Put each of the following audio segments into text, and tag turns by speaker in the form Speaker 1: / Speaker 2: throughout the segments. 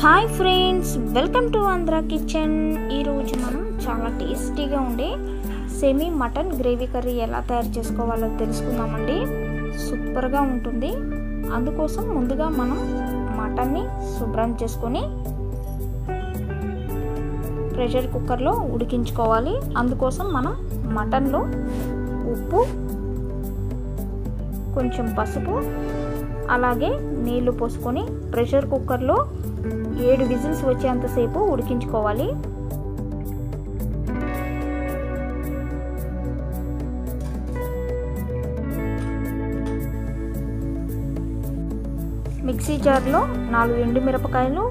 Speaker 1: Hi friends welcome to Andhra kitchen ఈరోజు మనం చాలా టేస్టీగా ఉండే సెమీ మటన్ గ్రేవీ కర్రీ ఎలా తయారు చేసుకోవాలో తెలుసుకుందామండి. సూపర్గా ఉంటుంది. అందుకోసం ముందుగా మనం మటన్ని శుభ్రం చేసుకొని ప్రెషర్ కుక్కర్లో ఉడికించుకోవాలి. అందుకోసం మనం మటన్లో ఉప్పు కొంచెం పసుపు అలాగే నీళ్ళు పోసుకొని ప్రెషర్ కుక్కర్లో ఏడు విజిల్స్ వచ్చేంతసేపు ఉడికించుకోవాలి. మిక్సీ జార్లో నాలుగు ఎండు మిరపకాయలు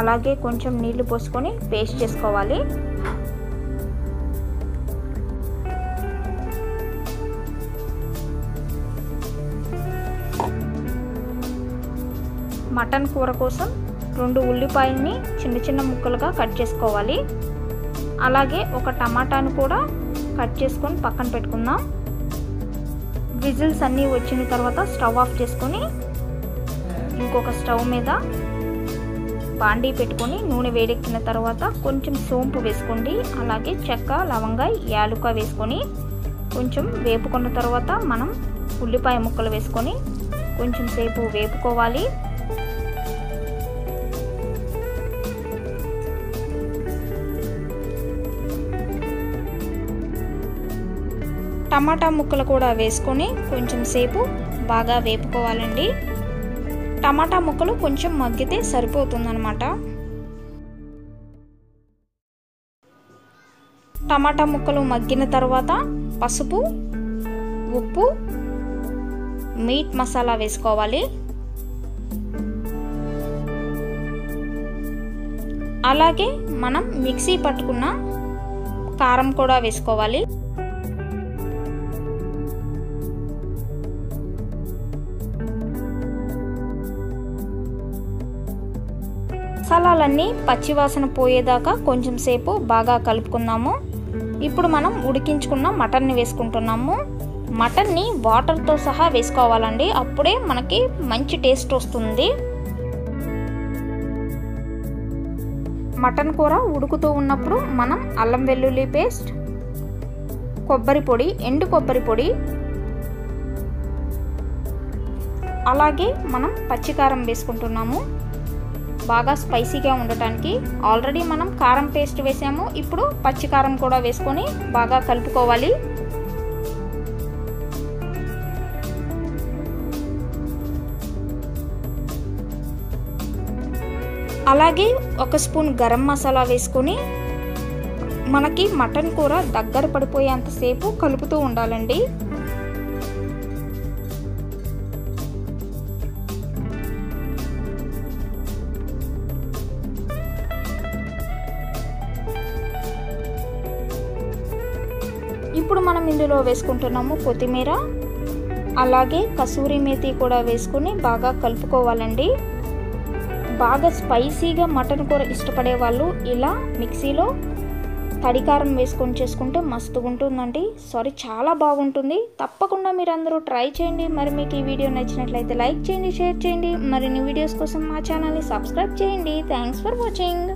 Speaker 1: అలాగే కొంచెం నీళ్ళు పోసుకొని పేస్ట్ చేసుకోవాలి. మటన్ కూర కోసం రెండు ఉల్లిపాయల్ని చిన్న చిన్న ముక్కలుగా కట్ చేసుకోవాలి. అలాగే ఒక టమాటాను కూడా కట్ చేసుకొని పక్కన పెట్టుకుందాం. విజిల్స్ అన్నీ వచ్చిన తర్వాత స్టవ్ ఆఫ్ చేసుకొని ఇంకొక స్టవ్ మీద బాండీ పెట్టుకొని నూనె వేడెక్కిన తర్వాత కొంచెం సోంపు వేసుకోండి. అలాగే చెక్క లవంగ యాలుక వేసుకొని కొంచెం వేపుకున్న తర్వాత మనం ఉల్లిపాయ ముక్కలు వేసుకొని కొంచెం సేపు వేపుకోవాలి. టమాటా ముక్కలు కూడా వేసుకొని కొంచెం సేపు బాగా వేపుకోవాలండి. టమాటా ముక్కలు కొంచెం మగ్గితే సరిపోతుందనమాట టమాటా ముక్కలు మగ్గిన తర్వాత పసుపు ఉప్పు మీట్ మసాలా వేసుకోవాలి. అలాగే మనం మిక్సీ పట్టుకున్న కారం కూడా వేసుకోవాలి. మసాలాలన్నీ పచ్చివాసన పోయేదాకా కొంచెం సేపు బాగా కలుపుకుందాము ఇప్పుడు మనం ఉడికించుకున్న మటన్ని వేసుకుంటున్నాము. మటన్ని వాటర్తో సహా వేసుకోవాలండి. అప్పుడే మనకి మంచి టేస్ట్ వస్తుంది. మటన్ కూర ఉడుకుతూ ఉన్నప్పుడు మనం అల్లం వెల్లుల్లి పేస్ట్ కొబ్బరి పొడి ఎండు కొబ్బరి పొడి అలాగే మనం పచ్చికారం వేసుకుంటున్నాము. బాగా స్పైసీగా ఉండటానికి ఆల్రెడీ మనం కారం పేస్ట్ వేసాము. ఇప్పుడు పచ్చికారం కూడా వేసుకొని బాగా కలుపుకోవాలి. అలాగే ఒక స్పూన్ గరం మసాలా వేసుకొని మనకి మటన్ కూర దగ్గర పడిపోయేంతసేపు కలుపుతూ ఉండాలండి. ఇప్పుడు మనం ఇందులో వేసుకుంటున్నాము కొత్తిమీర అలాగే కసూరి మేతి కూడా వేసుకుని బాగా కలుపుకోవాలండి. బాగా స్పైసీగా మటన్ కూర ఇష్టపడే వాళ్ళు ఇలా మిక్సీలో తడికారం వేసుకొని చేసుకుంటే మస్తుగా ఉంటుందండి. సారీ చాలా బాగుంటుంది. తప్పకుండా మీరు అందరూ ట్రై చేయండి. మరి మీకు ఈ వీడియో నచ్చినట్లయితే లైక్ చేయండి షేర్ చేయండి. మరిన్ని వీడియోస్ కోసం మా ఛానల్ని సబ్స్క్రైబ్ చేయండి. Thanks for watching.